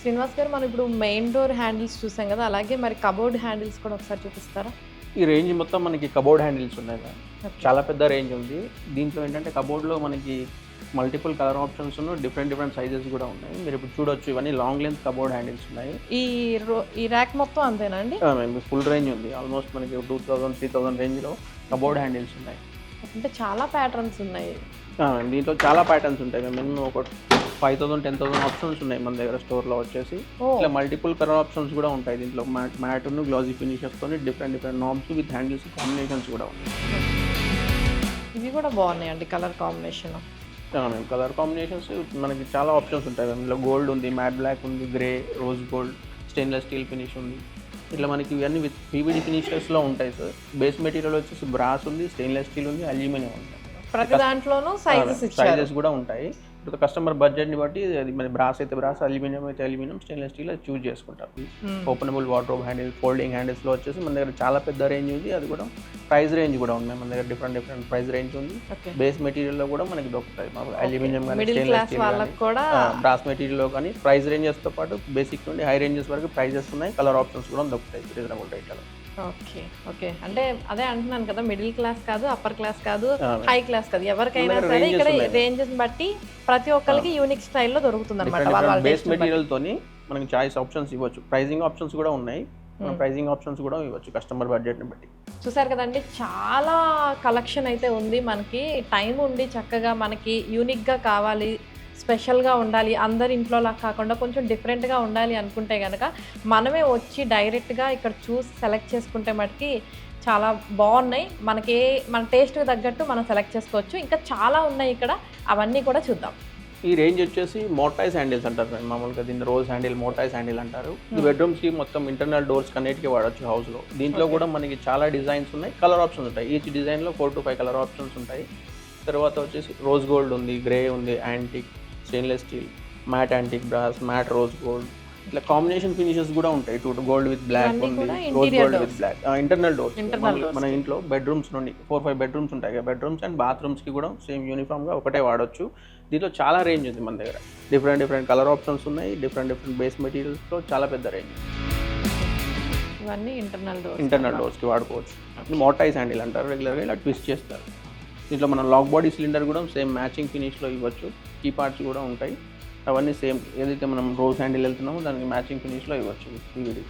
శ్రీనివాస్ గారు మనం ఇప్పుడు మెయిన్ డోర్ హ్యాండిల్స్ చూసాం కదా అలాగే మరి కబోర్డ్ హ్యాండిల్స్ కూడా ఒకసారి చూపిస్తారా? ఈ రేంజ్ మొత్తం మనకి కబోర్డ్ హ్యాండిల్స్ ఉన్నాయి మ్యామ్ చాలా పెద్ద రేంజ్ ఉంది. దీంట్లో ఏంటంటే కబోర్డ్లో మనకి మల్టిపుల్ కలర్ ఆప్షన్స్ ఉన్నాయి డిఫరెంట్ డిఫరెంట్ సైజెస్ కూడా ఉన్నాయి. మీరు ఇప్పుడు చూడొచ్చు ఇవన్నీ లాంగ్ లెంత్ కబోర్డ్ హ్యాండిల్స్ ఉన్నాయి. ఈ రో ఈ ర్యాక్ మొత్తం అంతేనా అండి? ఫుల్ రేంజ్ ఉంది. ఆల్మోస్ట్ మనకి టూ థౌసండ్ త్రీ థౌసండ్ రేంజ్లో కబోర్డ్ హ్యాండిల్స్ ఉన్నాయి. అంటే చాలా ప్యాటర్న్స్ ఉన్నాయి. దీంట్లో చాలా ప్యాటర్న్స్ ఉంటాయి. మ్యామ్ మినిమం ఒక five thousand ten thousand options ఉన్నాయి మన దగ్గర స్టోర్లో వచ్చేసి. ఇట్లా మల్టిపుల్ కలర్ ఆప్షన్స్ కూడా ఉంటాయి దీంట్లో. Matte matte glossy ఫినిషెస్తో different different knobs with handles combinations కూడా ఉన్నాయి. ఇవి కూడా బాగున్నాయి అండి కలర్ కాంబినేషన్. కలర్ కాంబినేషన్స్ మనకి చాలా ఆప్షన్స్ ఉంటాయి. ఇందులో గోల్డ్ ఉంది మ్యాట్ బ్లాక్ ఉంది grey rose gold stainless steel finish ఉంది. ఇట్లా మనకి ఇవన్నీ విత్ పీవీడి ఫినిషెస్లో ఉంటాయి సార్. బేస్ మెటీరియల్ వచ్చేసి బ్రాస్ ఉంది స్టెయిన్లెస్ స్టీల్ ఉంది అల్యూమినియం ఉంది. ప్రతి దాంట్లోనూ సైజెస్ కూడా ఉంటాయి. కస్టమర్ బడ్జెట్ని బట్టి అది మన బ్రాస్ అయితే బ్రాస్ అల్యూమినియం అయితే అల్యూమినియం స్టెయిన్లెస్ స్టీల్ అది చూస్ చేసుకుంటారు. ఓపెనబుల్ వాటర్ హ్యాండిల్ ఫోల్డింగ్ హ్యాండిల్స్లో వచ్చేసి మన దగ్గర చాలా పెద్ద రేంజ్ ఉంది. అది కూడా ప్రైస్ రేంజ్ కూడా ఉన్నాయి మన దగ్గర డిఫరెంట్ డిఫరెంట్ ప్రైస్ రేంజ్ ఉంది. బేస్ మెటీరియల్లో కూడా మనకి దొరుకుతాయి. అల్యూమినియం కానీ స్టెయిన్లెస్ స్టీల్ బ్రాస్ మెటీరియల్లో కానీ ప్రైస్ రేంజెస్తో పాటు బేసిక్ నుండి హై రేంజెస్ వరకు ప్రైజెస్ ఉన్నాయి కలర్ ఆప్షన్స్ కూడా దొరుకుతాయి. రీజనబుల్ రేట్లో ఓకే ఓకే. అంటే అదే అంటున్నాను కదా మిడిల్ క్లాస్ కాదు అప్పర్ క్లాస్ కాదు హై క్లాస్ కాదు. ఎవరికైనా సరే ఇక్కడ. రేంజెస్ బట్టి ప్రతి ఒక్కరికి యూనిక్ స్టైల్లో దొరుకుతుంది అనమాట బేస్ taste ని బట్టి. మెటీరియల్తోని మనకి చాయిస్ ఆప్షన్స్ ఇవ్వచ్చు. ప్రైజింగ్ ఆప్షన్స్ కూడా ఉన్నాయి. ప్రైజింగ్ ఆప్షన్స్ కూడా ఇవ్వచ్చు కస్టమర్ బడ్జెట్ని బట్టి. చూసారు కదండి చాలా కలెక్షన్ అయితే ఉంది మనకి. టైం ఉండి చక్కగా మనకి యూనిక్గా కావాలి స్పెషల్గా ఉండాలి. అందరి ఇంట్లోలా కాకుండా కొంచెం డిఫరెంట్గా ఉండాలి అనుకుంటే కనుక మనమే వచ్చి డైరెక్ట్గా ఇక్కడ చూసి సెలెక్ట్ చేసుకుంటే మటుకి చాలా బాగున్నాయి. మనకి ఏ- మన టేస్ట్కి తగ్గట్టు మనం సెలెక్ట్ చేసుకోవచ్చు. ఇంకా చాలా ఉన్నాయి ఇక్కడ. అవన్నీ కూడా చూద్దాం. ఈ రేంజ్ వచ్చేసి మోటాయిస్ హ్యాండిల్స్ అంటారు మామూలుగా దీన్ని రోజ్ హ్యాండిల్ మోటాయిస్ హ్యాండిల్ అంటారు. ఇది బెడ్రూమ్స్కి మొత్తం ఇంటర్నల్ డోర్స్ కన్నిటికి వాడచ్చు హౌస్లో దీంట్లో కూడా మనకి చాలా డిజైన్స్ ఉన్నాయి. కలర్ ఆప్షన్స్ ఉంటాయి. ఈచ్ డిజైన్లో four to five colour options ఉంటాయి. తర్వాత వచ్చేసి రోజ్ గోల్డ్ ఉంది గ్రే ఉంది antique stainless steel matte antique brass matte rose gold ఇట్లా కాంబినేషన్ ఫినిషెస్ కూడా ఉంటాయి. టూ గోల్డ్ విత్ బ్లాక్ ఉంది rose gold. With black internal doors మన ఇంట్లో బెడ్రూమ్స్ నుండి ఫోర్ ఫైవ్ బెడ్రూమ్స్ ఉంటాయి కదా. బెడ్రూమ్స్ అండ్ బాత్రూమ్స్కి కూడా సేమ్ యూనిఫామ్గా ఒకటే వాడొచ్చు. దీంట్లో చాలా రేంజ్ ఉంది మన దగ్గర. డిఫరెంట్ డిఫరెంట్ కలర్ ఆప్షన్స్ ఉన్నాయి. డిఫరెంట్ డిఫరెంట్ బేస్ మెటీరియల్స్లో చాలా పెద్ద రేంజ్ ఇవన్నీ ఇంటర్నల్ డోర్ ఇంటర్నల్ డోర్స్కి వాడుకోవచ్చు. మోటాయిస్ హ్యాండిల్ అంటారు రెగ్యులర్గా ఇలా ట్విస్ట్ చేస్తారు. దీంట్లో మనం లాక్ బాడీ సిలిండర్ కూడా సేమ్ మ్యాచింగ్ ఫినిష్లో ఇవ్వచ్చు. కీ పార్ట్స్ కూడా ఉంటాయి. అవన్నీ సేమ్ ఏదైతే మనం రోజ్ హ్యాండిల్ వెళ్తున్నామో దానికి మ్యాచింగ్ ఫినిష్లో ఇవ్వచ్చు పీవీడి